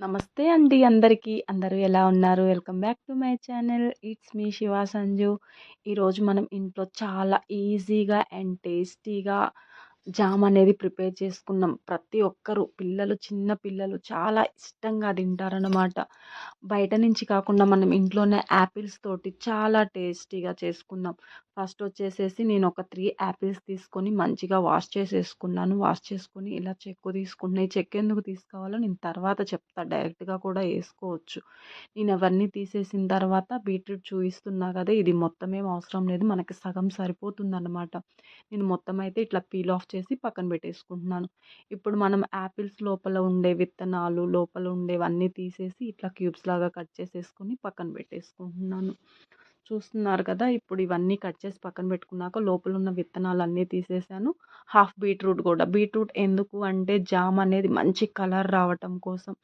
నమస్తే అండి అందరికీ. అందరూ ఎలా ఉన్నారు? Welcome back to my channel. It's me Shiva Sanju. ఈరోజు మనం ఇంట్లో చాలా ఈజీగా అండ్ టేస్టీగా జామ్ అనేది ప్రిపేర్ చేసుకున్నాం. ప్రతి ఒక్కరు పిల్లలు చిన్న పిల్లలు చాలా ఇష్టంగా తింటారనమాట బయట నుంచి కాకుండా మనం ఇంట్లోనే యాపిల్స్ తోటి చాలా టేస్టీగా చేసుకుందాం ఫస్ట్ వచ్చేసేసి నేను ఒక త్రీ యాపిల్స్ తీసుకొని మంచిగా వాష్ చేసేసుకున్నాను. వాష్ చేసుకొని ఇలా చెక్కు తీసుకున్నాయి ఈ ఎందుకు తీసుకోవాలో నేను తర్వాత చెప్తా. డైరెక్ట్గా కూడా వేసుకోవచ్చు. నేను అవన్నీ తీసేసిన తర్వాత బీట్రూట్ చూపిస్తున్నా కదా ఇది మొత్తం ఏం అవసరం లేదు. మనకి సగం సరిపోతుంది అనమాట నేను మొత్తం అయితే ఇట్లా పీల్ ఆఫ్ చేసి పక్కన పెట్టేసుకుంటున్నాను. ఇప్పుడు మనం యాపిల్స్ లోపల ఉండే విత్తనాలు లోపల ఉండేవన్నీ తీసేసి ఇట్లా క్యూబ్స్ లాగా కట్ చేసేసుకొని పక్కన పెట్టేసుకుంటున్నాను. చూస్తున్నారు కదా ఇప్పుడు ఇవన్నీ కట్ చేసి పక్కన పెట్టుకున్నాక లోపల ఉన్న విత్తనాలు అన్నీ తీసేసాను. హాఫ్ బీట్రూట్ కూడా. బీట్రూట్ ఎందుకు అంటే జామ్ అనేది మంచి కలర్ రావటం కోసం.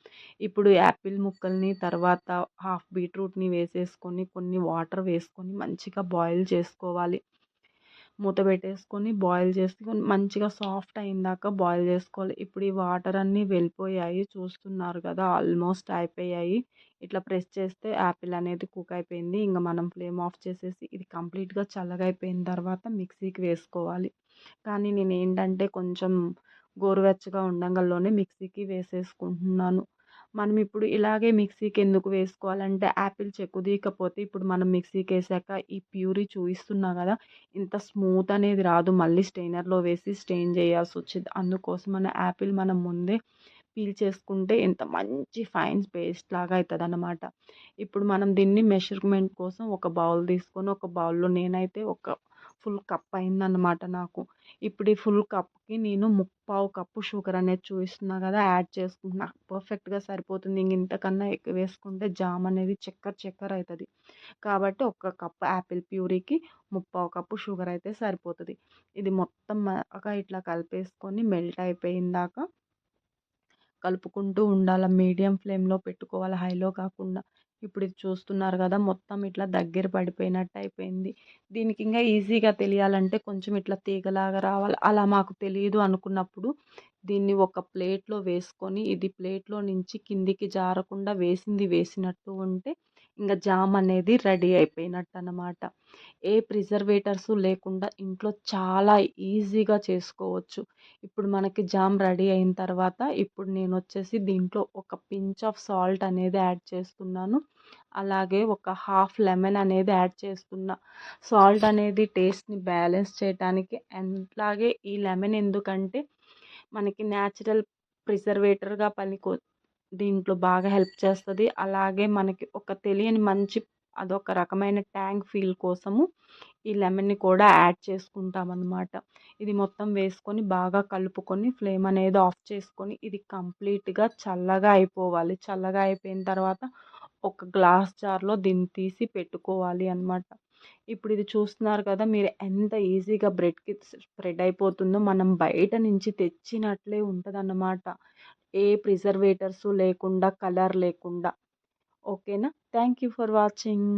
ఇప్పుడు యాపిల్ ముక్కల్ని తర్వాత హాఫ్ బీట్రూట్ని వేసేసుకొని కొన్ని వాటర్ వేసుకొని మంచిగా బాయిల్ చేసుకోవాలి. మూత పెట్టేసుకొని బాయిల్ చేసుకొని మంచిగా సాఫ్ట్ అయిందాక బాయిల్ చేసుకోవాలి. ఇప్పుడు ఈ వాటర్ అన్నీ వెళ్ళిపోయాయి. చూస్తున్నారు కదా ఆల్మోస్ట్ అయిపోయాయి. ఇట్లా ప్రెస్ చేస్తే యాపిల్ అనేది కుక్ అయిపోయింది. ఇంకా మనం ఫ్లేమ్ ఆఫ్ చేసేసి ఇది కంప్లీట్గా చల్లగా అయిపోయిన తర్వాత మిక్సీకి వేసుకోవాలి. కానీ నేను ఏంటంటే కొంచెం గోరువెచ్చగా ఉండంగల్లోనే మిక్సీకి వేసేసుకుంటున్నాను. మనం ఇప్పుడు ఇలాగే మిక్సీకి ఎందుకు వేసుకోవాలంటే యాపిల్ చెక్కు తీయకపోతే ఇప్పుడు మనం మిక్సీకి వేసాక ఈ ప్యూరీ చూపిస్తున్నా కదా ఇంత స్మూత్ అనేది రాదు. మళ్ళీ స్టెయినర్లో వేసి స్టెయిన్ చేయాల్సి వచ్చింది. అందుకోసం మన యాపిల్ మనం ముందే పీల్ చేసుకుంటే ఎంత మంచి ఫైన్ పేస్ట్ లాగా అవుతుంది అన్నమాట ఇప్పుడు మనం దీన్ని మెషర్మెంట్ కోసం ఒక బౌల్ తీసుకొని ఒక బౌల్లో నేనైతే ఒక ఫుల్ కప్ అయిందన్నమాట నాకు. ఇప్పుడు ఈ ఫుల్ కప్కి నేను ముప్పావు కప్పు షుగర్ అనేది చూపిస్తున్నా కదా యాడ్ చేసుకుంటున్నా. పర్ఫెక్ట్గా సరిపోతుంది. ఇంక ఇంతకన్నా ఎక్కువ వేసుకుంటే జామ్ అనేది చక్కెర చక్కెర అవుతుంది. కాబట్టి ఒక కప్ యాపిల్ ప్యూరీకి ముప్పావు కప్పు షుగర్ అయితే సరిపోతుంది. ఇది మొత్తం ఇట్లా కలిపేసుకొని మెల్ట్ అయిపోయిందాక కలుపుకుంటూ ఉండాలి. మీడియం ఫ్లేమ్లో పెట్టుకోవాలి. హైలో కాకుండా ఇప్పుడు ఇది చూస్తున్నారు కదా మొత్తం ఇట్లా దగ్గర పడిపోయినట్టు అయిపోయింది. దీనికి ఇంకా ఈజీగా తెలియాలంటే కొంచెం ఇట్లా తీగలాగా రావాలి. అలా మాకు తెలియదు అనుకున్నప్పుడు దీన్ని ఒక ప్లేట్లో వేసుకొని ఇది ప్లేట్లో నుంచి కిందికి జారకుండా వేసింది వేసినట్టు ఉంటే ఇంకా జామ్ అనేది రెడీ అయిపోయినట్టు అనమాట ఏ ప్రిజర్వేటర్స్ లేకుండా ఇంట్లో చాలా ఈజీగా చేసుకోవచ్చు. ఇప్పుడు మనకి జామ్ రెడీ అయిన తర్వాత ఇప్పుడు నేను వచ్చేసి దీంట్లో ఒక పించ్ ఆఫ్ సాల్ట్ అనేది యాడ్ చేస్తున్నాను. అలాగే ఒక హాఫ్ లెమన్ అనేది యాడ్ చేస్తున్నా. సాల్ట్ అనేది టేస్ట్ని బ్యాలెన్స్ చేయడానికి అట్లాగే అలాగే ఈ లెమన్ ఎందుకంటే మనకి న్యాచురల్ ప్రిజర్వేటర్గా పనికొ దీంట్లో బాగా హెల్ప్ చేస్తుంది. అలాగే మనకి ఒక తెలియని మంచి అదొక రకమైన ట్యాంక్ ఫీల్ కోసము ఈ లెమన్ని కూడా యాడ్ చేసుకుంటాం అన్నమాట ఇది మొత్తం వేసుకొని బాగా కలుపుకొని ఫ్లేమ్ అనేది ఆఫ్ చేసుకొని ఇది కంప్లీట్గా చల్లగా అయిపోవాలి. చల్లగా అయిపోయిన తర్వాత ఒక గ్లాస్ జార్లో దీన్ని తీసి పెట్టుకోవాలి అనమాట ఇప్పుడు ఇది చూస్తున్నారు కదా మీరు ఎంత ఈజీగా బ్రెడ్కి స్ప్రెడ్ అయిపోతుందో మనం బయట నుంచి తెచ్చినట్లే ఉంటుంది అన్నమాట ఏ ప్రిజర్వేటర్స్ లేకుండా కలర్ లేకుండా. ఓకేనా? Thank you for watching.